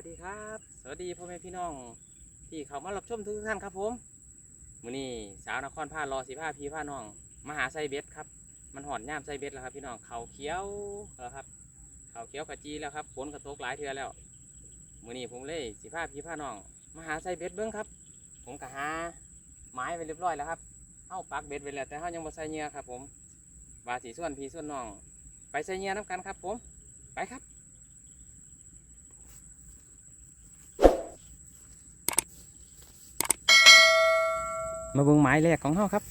วัสดีครับ สวัสดีพ่อแม่พี่น้องที่เขามารับชมทุกท่านครับผมมื้อนี้สาวนครพารอสิพาพี่พาน้องมาหาไซเบ็ดครับ มันหอนย่ามไซเบ็ดแล้วครับ พี่น้องเขาเขียวแล้วครับเขาเขียวกะจีแล้วครับฝนกระตกหลายเทือแล้วมื้อนี้ผมเลยสิพาพี่พาน้องมาหาไซเบ็ดเบิ้องครับ ผมก็หาไม้ไปเรียบร้อยแล้วครับเอาปักเบ็ดไปแล้วแต่เฮายังบ่ใส่เหยื่อครับผมว่าสีส่วนพีส่วนน้อง ไปใส่เหยื่อน้ำกันครับผมไปครับ มาเบิ้งไม้แรกของเฮาครับ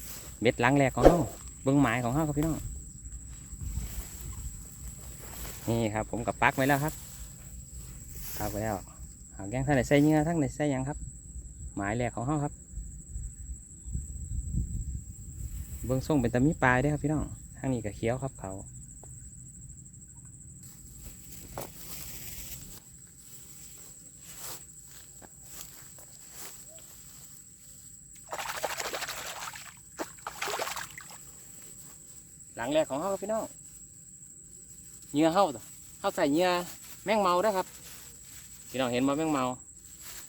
เบ็ดหลังแรกของเฮาเบิ้งไม้ของเฮาครับพี่น้อง นี่ครับ ผมกับปักไว้แล้วครับปักไว้แล้วหางแกงทั้งไหนใส่เนื้อทั้งไหนใส่ยังครับ ไม้แรกของเฮาครับ เบิ้งส่งเป็นตะมีปลายเด้วยครับพี่น้องทางนี้ก็เขียวครับเขา งแรกของเขาครับพี่น้องเงือเข้าตัวเข้าใส่เงือแมงเมาได้ครับพี่น้องเห็นบ่แมงเมา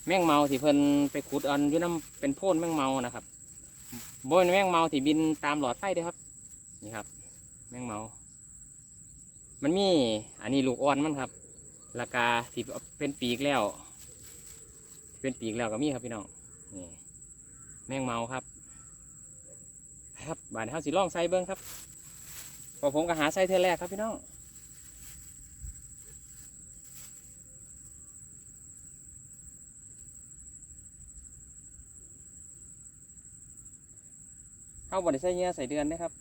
แมงเมาที่เพิ่นไปขุดอันอยู่น้ำเป็นโพ่นแมงเมานะครับบนแมงเมาที่บินตามหลอดไฟด้อครับ นี่ครับ แมงเมา มันมีอันนี้ลูกอ่อนมันครับ ราคาที่เป็นปีกแล้ว เป็นปีกแล้วก็มีครับพี่น้องนี่แมงเมาครับ ครับบานเฮาสิลองใส่เบิ้งครับ พอผมก็หาไส้เทอแรกครับพี่น้องเข้าบ่ได้ใส่เงี้ยใส่เดือนนะครับ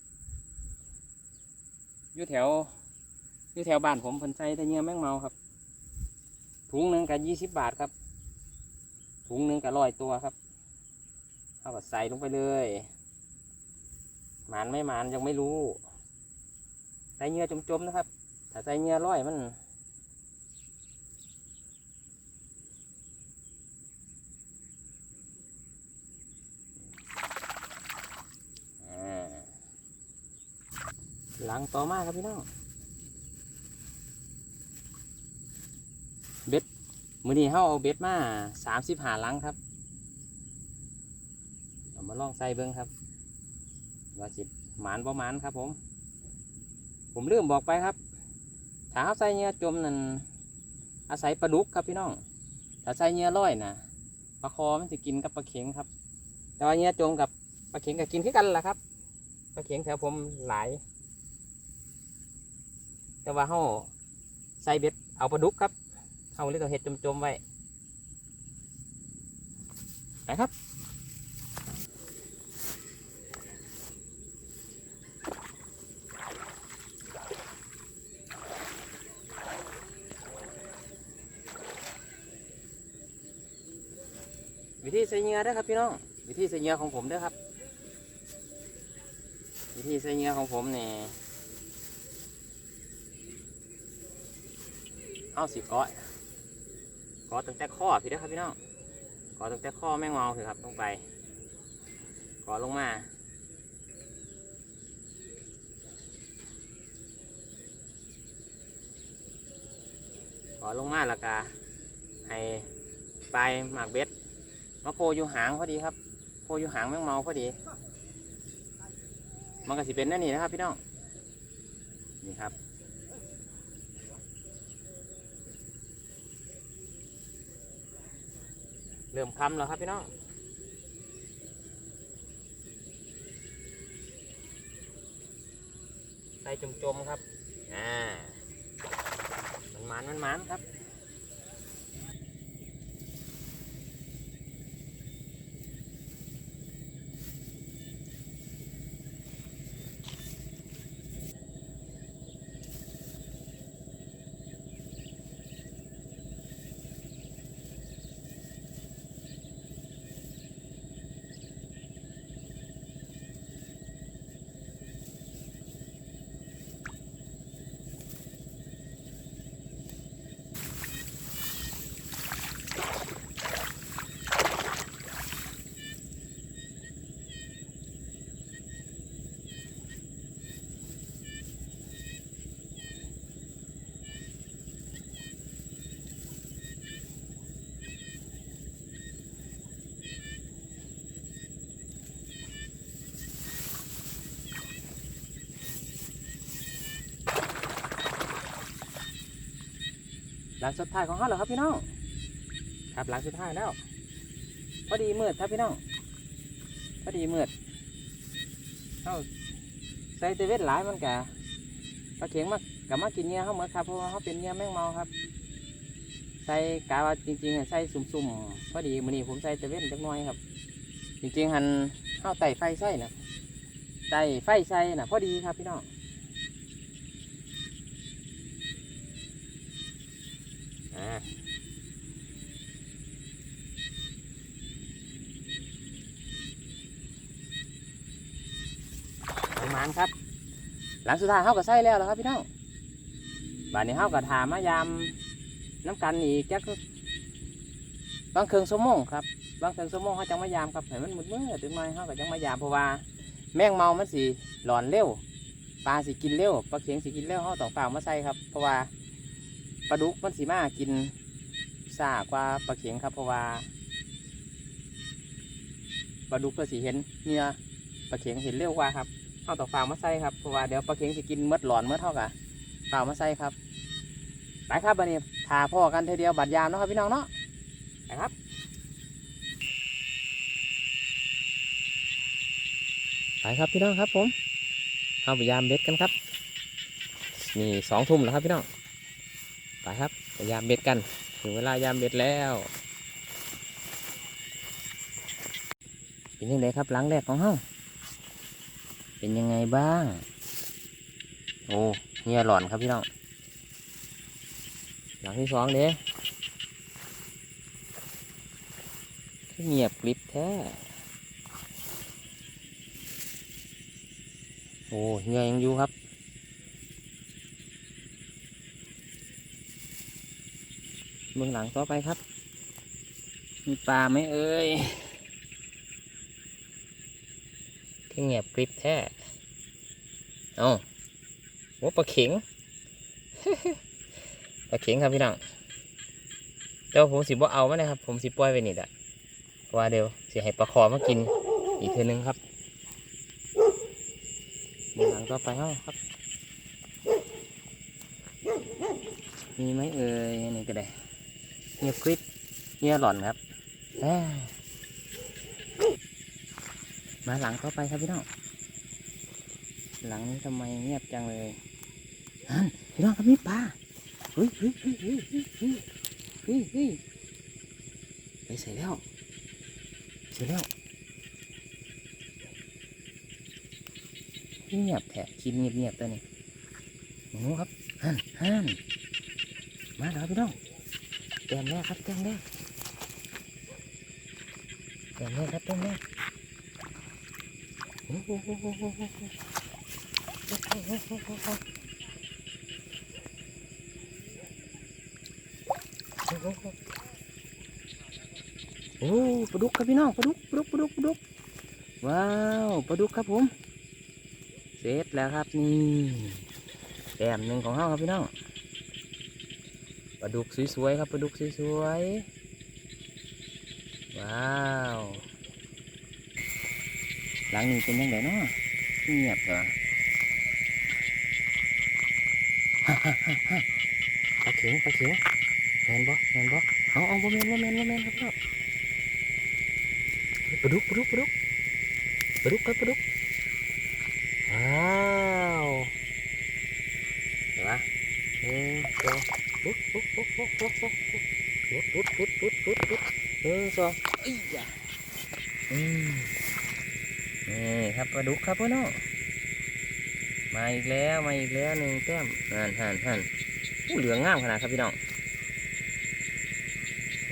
อยู่แถวอยู่แถวบ้านผมเพิ่นใส่แต่เงี้ยแมงเมาครับ ถุงหนึ่งกับยี่สิบบาทครับ ถุงหนึ่งกับร้อยตัวครับเอาก็ใส่ลงไปเลยหมานไม่หมานยังไม่รู้ ใส่เงือจมๆนะครับ ถ้าใส่เงือร้อยมันหลังต่อมาครับพี่น้อง เบ็ดมือนี้เฮาเอาเบ็ดมาสามสิบหาลังครับเอามาลองใส่เบิ้งครับว่าสิหมานประมาณครับผม ผมลืมบอกไปครับถ้าเขาใส่เหงื่อจมนั่นอาศัยปลาดุกครับพี่น้องถ้าใส่เหงื่อร้อยนะปลาคอมันจะกินกับปลาเข็งครับ แต่ว่าเหงื่อจมกับปลาเข็งก็กินคือกันแหละครับปลาเข็งแถวผมหลาย แต่ว่าเขาใส่เบ็ดเอาปลาดุกครับเขาเลยต้องเห็ดจมๆไว้ไปครับ ใส่เหงื่อเด้ครับพี่น้อง วิธีใส่เหงื่อของผมเด้ครับ วิธีใส่เหงื่อของผมเนี่ยเอาสิก้อยกอตั้งแต่ข้อพี่เด้ครับพี่น้องกอตั้งแต่ข้อแมงเมาคือครับลงไปกอลงมากอลงมาแล้วก็ให้ปลายหมากเบ็ด มาโพอยู่หางพอดีครับโพอยู่หางแมงเมาพอดี มันก็สิเป็นนั่นนี่นะครับ พี่น้อง นี่ครับ เริ่มคำแล้วครับพี่น้องใส่จมๆครับ อ่า มันมันมันมันครับ ลังสุดท้ายของเขาเหรอครับพี่น้องครับหลังสุดท้ายแล้วพอดีมืดครับพี่น้องพอดีมืดเขาใส่เตเวทหลายมันกะปลาเข็งมากกับมากินเนื้อเขาเหมือนครับเพราะว่าเขาเป็นเนื้อแมงเมาครับ ใส่กาว่าจริงๆใส่สุ่มๆพอดีมือนี้ผมใส่เตเว่นจักน่อยครับ จริงๆหันข้าไต่ไฟใส่นะไต่ไฟใส่นะพอดีครับพี่น้อง หลังสุดท้ายเขาก็ใส่แล้วแล้วครับพี่น้องบานนี้เขาก็ถามมายามน้ำกันอีกจักบางเครื่องสมองครับบางเครื่องสมองเขาจังมายามครับให้มันมืดมืดถึงมาเขาก็จังมายามเพราะว่าแมงเมามันสีหลอนเร็วปลาสีกินเร็วปลาเข็งสีกินเร็วเขาต้องฝามาใส่ครับเพราะว่าปลาดุกมันสีมากินซากว่าปลาเข็งครับ เพราะว่าปลาดุกก็สีเห็นเนื้อปลาเข็งเห็นเร็วกว่าครับ เขาต้องฝากมาใส่ครับเพราะว่าเดี๋ยวปลาเข็งสีกินเมดหลอนเมดเท่ากับฝากมาใส่ครับไปครับบันนี้พาพ่อกันเทอเดียวบัดยามเนาะครับพี่น้องเนาะไปครับไปครับพี่น้องครับผมเอาไปยามเบ็ดกันครับนี่สองทุ่มแล้วครับพี่น้องไปครับไปยามเบ็ดกันถึงเวลายามเบ็ดแล้วเป็นยังไงครับหลังแรกของเฮา เป็นยังไงบ้าง โอ้เงียหลอนครับพี่น้อง หลังที่สองเด้เงียบกริบแท้ โอ้เงื่อยังอยู่ครับเบื้องหลังต่อไปครับ มีปลาไหมเอ่ย เงียบกริบแท้เอาโอ้ปลาเข็งปลาเข็งครับพี่น้องแต่ว่าผมสิบ่เอามานะครับ ผมสิปล่อยไปนี่แหละเพราะว่าเดี๋ยวสิให้ปลาคอมากินอีกเทอนึงครับเดี๋ยวหลังต่อไปเฮาครับ มีไหมเอ่ยอันนี่ก็ได้เงียบคลิปเงียบหล่อนครับแอ มาหลังเข้าไปครับพี่น้อง หลังนี้ทำไมเงียบจังเลยนั่นพี่น้องครับนี่ปลาเฮ้ยเฮ้ยเฮ้ยเฮ้ยเฮ้ยเฮ้ยไปใส่แล้วใส่แล้วเงียบแผลคิดเงียบเงียบตัวนี้หนูครับฮันฮันมาแล้วพี่น้องแต้มแรกครับแต้มแรกแต้มแรกครับแต้มแรก โอ้ปลาดุกครับพี่น้องปลาดุกปลาดุกปลาดุกปลาดุกว้าวปลาดุกครับผมเสร็จแล้วครับนี่แต้มหนึ่งของเฮาครับพี่น้องปลาดุกสวยๆครับปลาดุกสวยๆว้าว หลังนี้เป็นยังไงเนาะเงียบเหรอปลาเข็งปลาเข็งแมนบ่แมนบ่เอาเอาบ่แมนบ่แมนบ่แมนครับพี่น้องปลาดุกปลาดุกปลาดุกปลาดุกครับปลาดุกว้าวเห็นไหมหนึ่งสองปุ๊บปุ๊บปุ๊บปุ๊บปุ๊บปุ๊บปุ๊บปุ๊บปุ๊บปุ๊บปุ๊บปุ๊บหนึ่งสองอีจ้ะอืม นี่ครับปลาดุกครับพี่น้องมาอีกแล้วมาอีกแล้วหนึ่งแต้มหันหันหันอู้เหลืองงามขนาดครับพี่น้อง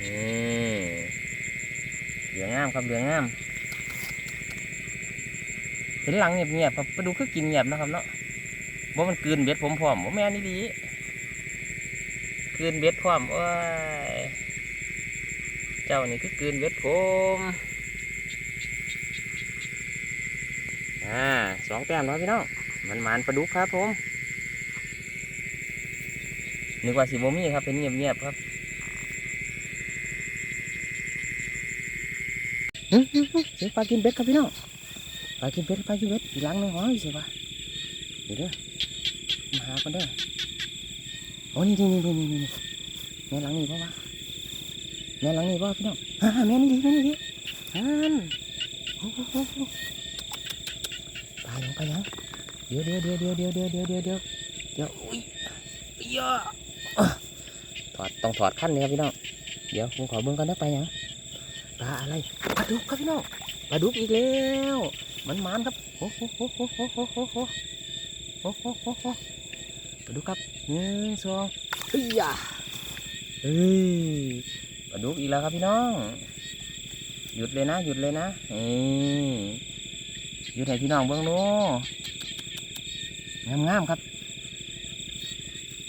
นี่เหลืองงามครับเหลืองงามเห็นหลังเงียบๆครับไปดูคือกินเงียบนะครับเนาะว่ามันกืนเบ็ดผมพร้อมว่าแม่นี่ดีกืนเบ็ดพร้อมโอ้ยเจ้านี่คือกืนเบ็ดผม อ่าสองแต้มแล้วพี่น้องมันมันปลาดุกครับผมนึกว่าสีโมมี่ครับเป็นเงียบๆครับอื้อหือหือเสียปลากินเบ็ดครับพี่น้องไปกินเป็ดไปกินเป็ดอีกหลังหนึงหอยสิวะเดี๋ยวเด้อมาหากันเด้อโอ้นี่นี่นี่นี่นี่นี่แม่หลังนี่ป่าวะแม่หลังนี่ป่าวพี่น้องฮ่าแม่นดีแม่นดีฮันโอ้โว้โหไป ยังไปยังเดี๋ยวเดี๋ยวเดี๋ยวเดี๋ยวเดี๋ยวเดี๋ยวเดี๋ยวเดี๋ยวเดี๋ยวเดี๋ยวอุ้ยเยอะถอดต้องถอดขั้นเลยครับพี่น้องเดี๋ยวผมขอเบิ่งก่อนนะไปยังปลาอะไรปลาดุกครับพี่น้องปลาดุกอีกแล้วมันมันครับโอ้โหโอ้โหโอ้โหโอ้โหโอ้โหโอ้โหปลาดุกครับหนึ่งสองเฮ้ยยะเฮ้ยปลาดุกอีกแล้วครับพี่น้องหยุดเลยนะหยุดเลยนะนี่ หยุดให้พี่น้องเบื้องโน้งามงามๆครับ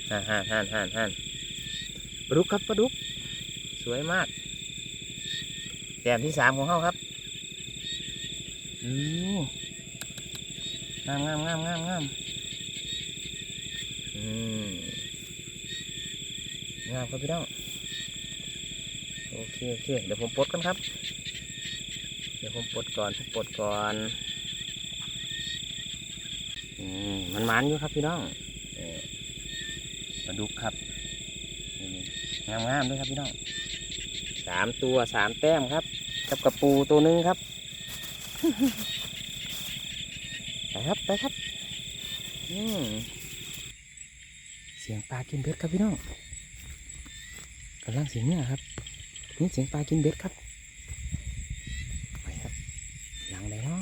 ฮ่านฮ่านฮ่านฮ่านฮ่านปลาดุกครับปลาดุก สวยมากแต้มที่สามของเขาครับอืองามงามงามงามงามอืมงามครับพี่น้องโอเคโอเคเดี๋ยวผมปลดกันครับ เดี๋ยวผมปลดก่อนผมปลดก่อน มันมันอยู่ครับพี่น้องเออมาดุกครับงามงามด้วยครับพี่น้องสามตัวสามแต้มครับ กับกระปูตัวหนึงครับไปครับไปครับเสียงปลากินเบ็ดครับพี่น้องกำลังเสียงเนี่ยครับนี่เสียงปลากินเบ็ดครับ ไปครับ หลังไหนเนาะ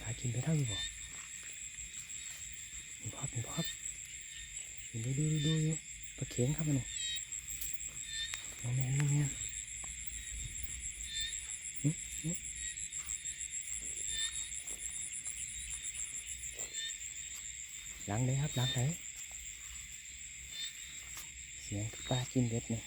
ปลากินเบ็ดเท่าอยู่บ่มีพอบมีพอบดูดูดูดูอยู่ปลาเข็งครับมันนี่โมเมนโมเมนหึหึ หลังเลยครับหลังไหนเสียงปลากินเบ็ดเนี่ย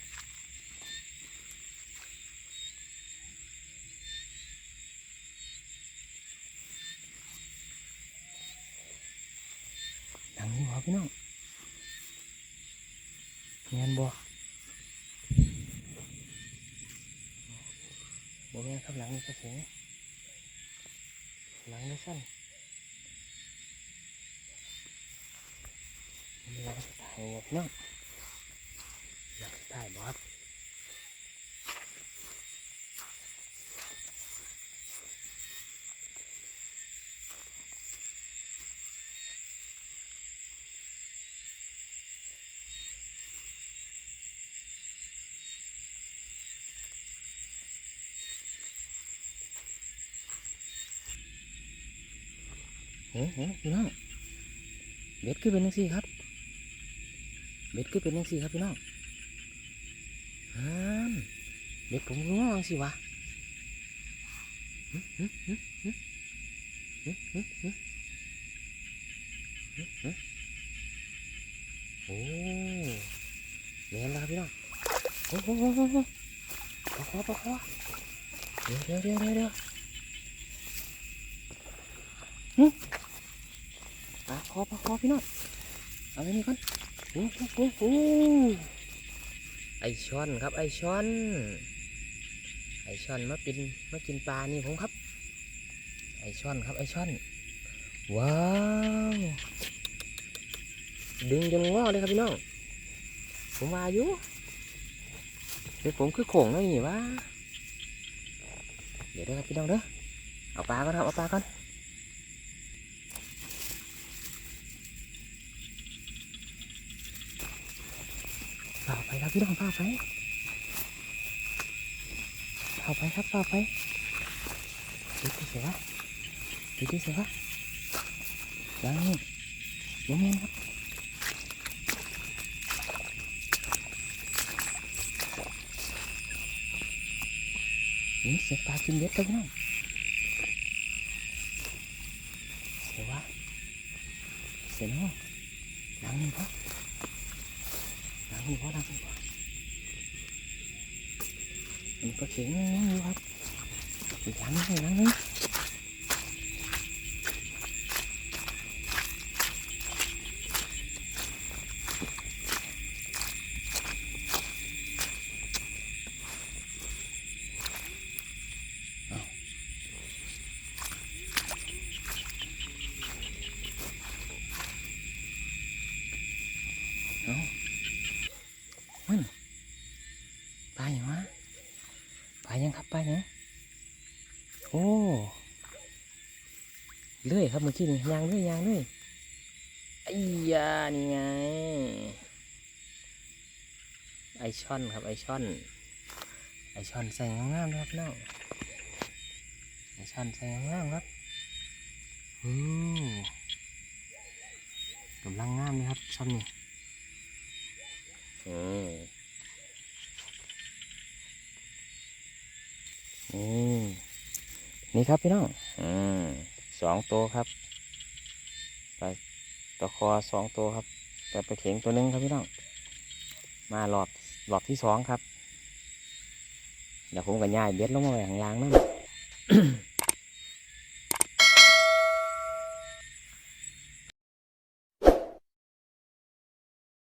อยากตายเนาะอยากตายบ่เห้ยเฮ้ยพี่น้องเบ็ดขึ้นเป็นยังสีครับ เบ็ดก็เป็นยังสีครับพี่น้องฮันเบ็ดผมง้อสิวะโอ้แมนแล้วครับพี่น้องโอ้โหปะคอปะคอเดี๋ยวเดี๋ยวเดี๋ยวเดี๋ยวปะคอปะคอพี่น้องเอาไว้นี่ก่อน ไอช่อนครับ ไอช่อน ไอช่อนมากินมากินปลานี่ผมครับ ไอช่อนครับ ไอช่อน ว้าว ดึงจนงอเลยครับพี่น้อง ผมมาอยู่เดี๋ยวผมคือโขงนั่นนี่วะเดี๋ยวเด้ครับพี่น้องเด้อ เอาปลาก่อนครับ เอาปลาก่อน เปล่าไปครับพี่น้องเปล่าไปเปล่าไปครับเปล่าไปดูที่เสือดูที่เสือยังนี่ยังเงี้ยครับนี่เสือปลากินเบ็ดครับพี่น้องเสือวะเสือนาะหลังนี่พอหลั หัวดังหัวมันก็เสียงนี้ครับหลังนี่หลังนี่เอ้า ครับเมื่อกี้นี่ยางเลื่อยยางเลื่อยไอ้ยานี่ไง ไอช่อนครับไอช่อน ไอช่อนใส่งามๆนะครับน้องไอช่อนใส่งามๆครับอือกำลังงามเลยครับช่อนนี่อืมนี่นี่ครับพี่น้องอืม สองตัวครับไปตะคอสองตัวครับแต่ไปเข็งตัวหนึงครับพี่น้องมาหลอกหลอดที่สองครับเดี๋ยวผมกับยายเบ็ดลงมาไว้ข้างล้างนั่น